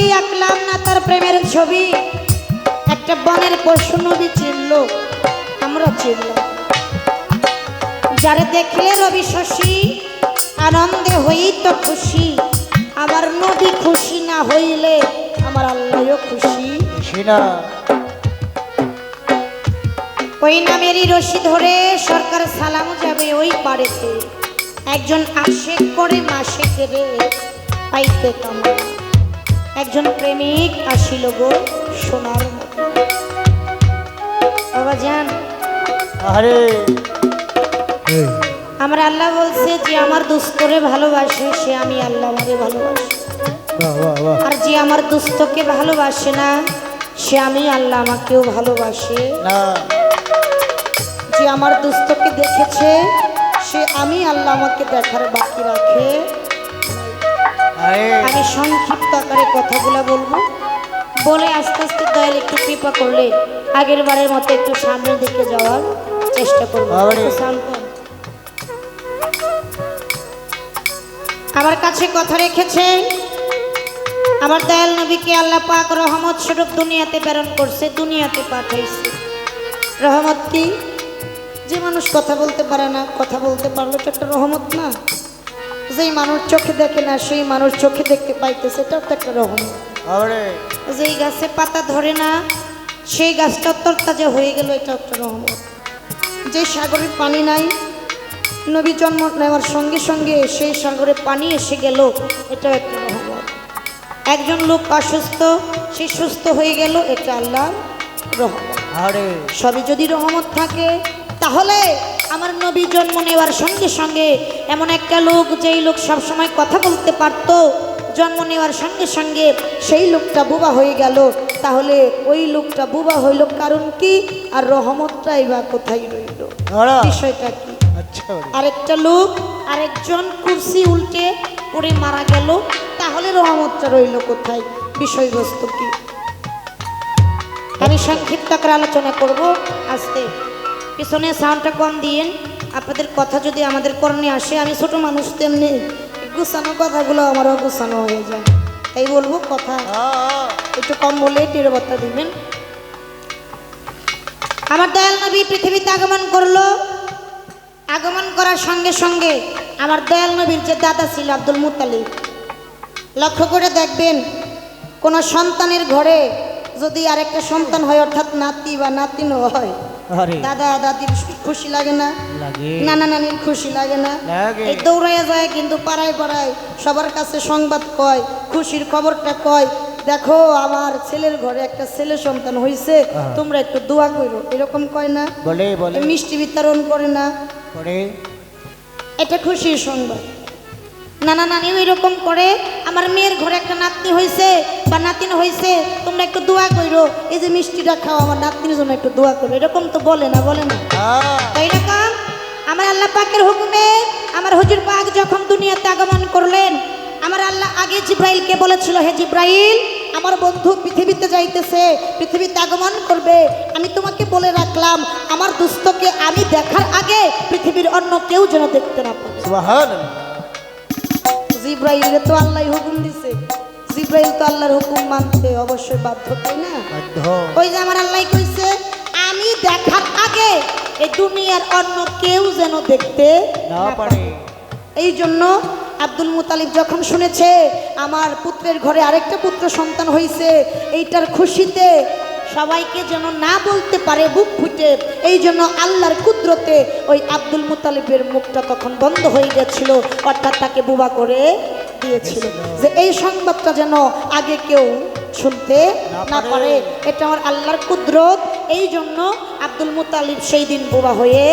নবী আঁকলাম না তার প্রেমের ছবি। একটা বনের পশু নবী চিনল আমরা চিনলাম। যারে দেখলে রবি শশী আনন্দে হই তো খুশি। আমার নবী খুশি না হইলে আমার আল্লাহও খুশি। ওই নামেরই রশি ধরে সরকার সালাম যাবে ওই পাড়েতে। একজন আশেক করে মাসে কেড়ে পাইতে কামড়া। একজন প্রেমিক আসিল গো সোনার বাবা যান। আরে। আমার আল্লাহ বলছে যে আমার দুস্তরে ভালোবাসে সে আমি আল্লাহ আমারে ভালোবাসি। বাহ বাহ বাহ। আর যে আমার দুস্তকে ভালোবাসে না সে আমি আল্লাহ আমাকেও ভালোবাসে। যে আমার দুস্থকে দেখেছে সে আমি আল্লাহ আমাকে দেখার বাকি রাখে। আমি সংক্ষিপ্ত আকারে কথাগুলো বলব। বলে আস্তে আস্তে দয়াল একটু কৃপা করলে আগের বারের মতো একটু সামনের দিকে যাওয়ার চেষ্টা করব। শান্ত। আমার কাছে কথা রেখেছে আমার দয়াল নবীকে আল্লাহ পাক রহমত স্বরূপ দুনিয়াতে প্রেরণ করছে দুনিয়াতে পাঠাইছে। রহমত কি? যে মানুষ কথা বলতে পারে না কথা বলতে পারল তো একটা রহমত না। যেই মানুষ চোখে দেখে না সেই মানুষ চোখে দেখতে পাইতেছে এটাও তো একটা আরে। যেই গাছে পাতা ধরে না সেই গাছটা তরতাজা হয়ে গেল এটা একটা রহমত যে সাগরের পানি নাই নবী জন্ম নেওয়ার সঙ্গে সঙ্গে সেই সাগরে পানি এসে গেল এটাও একটা রহমত একজন লোক অসুস্থ সে সুস্থ হয়ে গেল এটা আল্লাহ রহমত। আরে। সবই যদি রহমত থাকে তাহলে আমার নবী জন্ম নেওয়ার সঙ্গে সঙ্গে এমন একটা লোক যেই লোক সবসময় কথা বলতে পারতো জন্ম নেওয়ার সঙ্গে সঙ্গে সেই লোকটা বুবা হয়ে গেল। তাহলে ওই লোকটা বুবা হইল কারণ কি? আর রহমতটাই বা কোথায় রইল? বিষয়টা কি? আচ্ছা বাড়ি। আরেকটা লোক আরেকজন কুর্সি উল্টে পড়ে মারা গেল। তাহলে রহমতটা রইল কোথায়? বিষয়বস্তু কি? আমি সংক্ষিপ্ত আলোচনা করব। আস্তে। পিছনে সাউন্ডটা কম দিয়েন। আপনাদের কথা যদি আমাদের কর্ণে আসে, আমি ছোট মানুষ তেমনি গুছানো কথাগুলো আমারও গুছানো হয়ে যায়। তাই বলব, কথা একটু কম বলে টেরবার্তা দিবেন। আমার দয়াল নবী পৃথিবীতে আগমন করল। আগমন করার সঙ্গে সঙ্গে আমার দয়াল নবীর যে দাদা ছিল আব্দুল মুতালিব লক্ষ্য করে দেখবেন, কোনো সন্তানের ঘরে যদি আরেকটা সন্তান হয়, অর্থাৎ নাতি বা নাতিনও হয় দাদা দাদির খুশি লাগে না। নানা নানির খুশি লাগে না। এই দৌড়াইয়া যায় কিন্তু পাড়ায় পাড়ায় সবার কাছে সংবাদ কয় খুশির খবরটা কয় দেখো আমার ছেলের ঘরে একটা ছেলে সন্তান হয়েছে হ্যাঁ। তোমরা একটু দোয়া করো। এরকম কয় না। বলে বলে। মিষ্টি বিতরণ করে না। করে। এটা খুশির সংবাদ। নানা নানিও এরকম করে। আমার মেয়ের ঘরে একটা নাতনি হয়েছে বা নাতিন হয়েছে তোমরা একটু দোয়া করো এই যে মিষ্টিটা খাও আমার নাতনির জন্য একটু দোয়া করো। এরকম তো বলে না বলে না। আ, তাই রকম আমার আল্লাহ পাকের হুকুমে আমার হুজুর পাক যখন দুনিয়াতে আগমন করলেন আমার আল্লাহ আগে জিব্রাইলকে বলেছিল হে জিব্রাইল আমার বন্ধু পৃথিবীতে যাইতেছে পৃথিবীতে আগমন করবে। আমি তোমাকে বলে রাখলাম আমার দুস্থকে আমি দেখার আগে পৃথিবীর অন্য কেউ যেন দেখতে না পারে জিব্রাইলের তো আল্লাহ হুকুম দিছে। জিব্রাইল তো আল্লাহর হুকুম মানতে অবশ্যই বাধ্য তাই না? ওই যে আমার আল্লাহ কইছে আমি দেখার আগে এই দুনিয়ার অন্য কেউ যেন দেখতে না পারে। এই জন্য আব্দুল মুতালিব যখন শুনেছে আমার পুত্রের ঘরে আরেকটা পুত্র সন্তান হয়েছে এইটার খুশিতে সবাইকে যেন না বলতে পারে বুক ফুটে এই জন্য আল্লাহর কুদরতে ওই আব্দুল মুতালিবের মুখটা তখন বন্ধ হয়ে গেছিল অর্থাৎ তাকে বুবা করে দিয়েছিল যে এই সংবাদটা যেন আগে কেউ শুনতে না। পারে এটা আমার আল্লাহর কুদরত এই জন্য আব্দুল মুতালিব সেই দিন বোবা হয়ে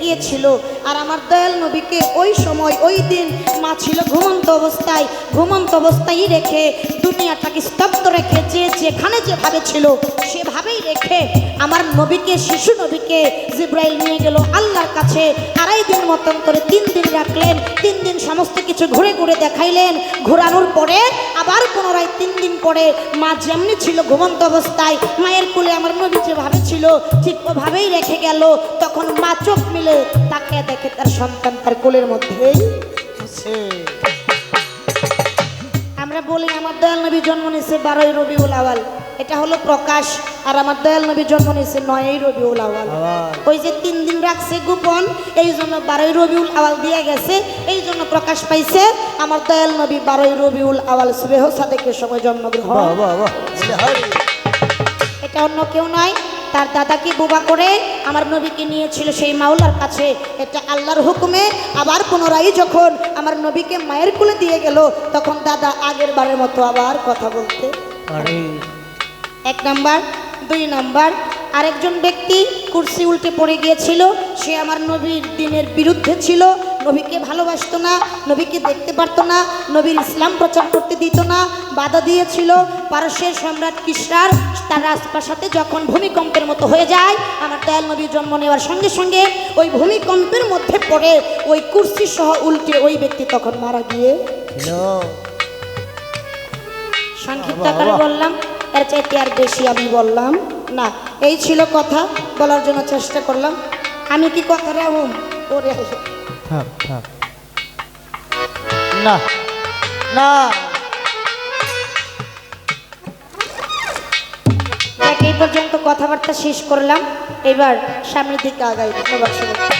গিয়েছিল আর আমার দয়াল নবীকে ওই সময় ওই দিন মা ছিল ঘুমন্ত অবস্থায় ঘুমন্ত অবস্থায় রেখে দুনিয়াটাকে স্তব্ধ রেখে যে যেখানে যেভাবে ছিল, সেভাবেই রেখে আমার নবীকে, শিশু নবীকে জিব্রাইল নিয়ে গেল আল্লাহর কাছে। আড়াই দিন মতন করে তিন দিন রাখলেন, তিন দিন সমস্ত কিছু ঘুরে ঘুরে দেখাইলেন। ঘোরানোর পরে আবার পুনরায় তিন দিন পরে মা যেমনি ছিল ঘুমন্ত অবস্থায়, মায়ের কোলে আমার নবী যেভাবে ছিল, ঠিক ওভাবেই রেখে গেল। তখন মা চোখ মিলে তাকে দেখে তার সন্তান তার কোলের মধ্যেই আছে। আমরা বলি আমার দয়াল নবী জন্ম নিয়েছে বারোই রবিউল আওয়াল এটা হলো প্রকাশ আর আমার দয়াল নবী জন্ম নিয়েছে নয়ই রবিউল আওয়াল। ওই যে তিন দিন রাখছে গোপন এই জন্য বারোই রবিউল আওয়াল দিয়ে গেছে এই জন্য প্রকাশ পাইছে আমার দয়াল নবী বারোই রবিউল আওয়াল সুবেহ সাদেকের সময় জন্মগ্রহণ। এটা অন্য কেউ নয় তার দাদাকে বোবা করে আমার নবীকে নিয়েছিল সেই মাওলার কাছে। এটা আল্লাহর হুকুমে। আবার পুনরায় যখন আমার নবীকে মায়ের কোলে দিয়ে গেল তখন দাদা আগের বারের মতো আবার কথা বলতে। এক নাম্বার দুই নাম্বার আরেকজন ব্যক্তি কুর্সি উল্টে পড়ে গিয়েছিল। সে আমার নবীর দিনের বিরুদ্ধে ছিল। নবীকে ভালোবাসতো না নবীকে দেখতে পারতো না নবীর ইসলাম প্রচার করতে দিত না বাধা দিয়েছিল পারস্যের সম্রাট কিসরার তার রাজপ্রাসাদে যখন ভূমিকম্পের মতো হয়ে যায় আমার দয়াল নবী জন্ম নেওয়ার সঙ্গে সঙ্গে ওই ভূমিকম্পের মধ্যে পড়ে ওই কুর্সি সহ উল্টে ওই ব্যক্তি তখন মারা গিয়ে সংক্ষিপ্ত আকারে বললাম এর চাইতে আর বেশি আমি বললাম না। এই ছিল কথা বলার জন্য চেষ্টা করলাম। আমি কি কথা রাহুম ওরে থাক থাক। না না। এই পর্যন্ত কথাবার্তা শেষ করলাম এবার সামনের দিকে আগাই। ধন্যবাদ সবাইকে।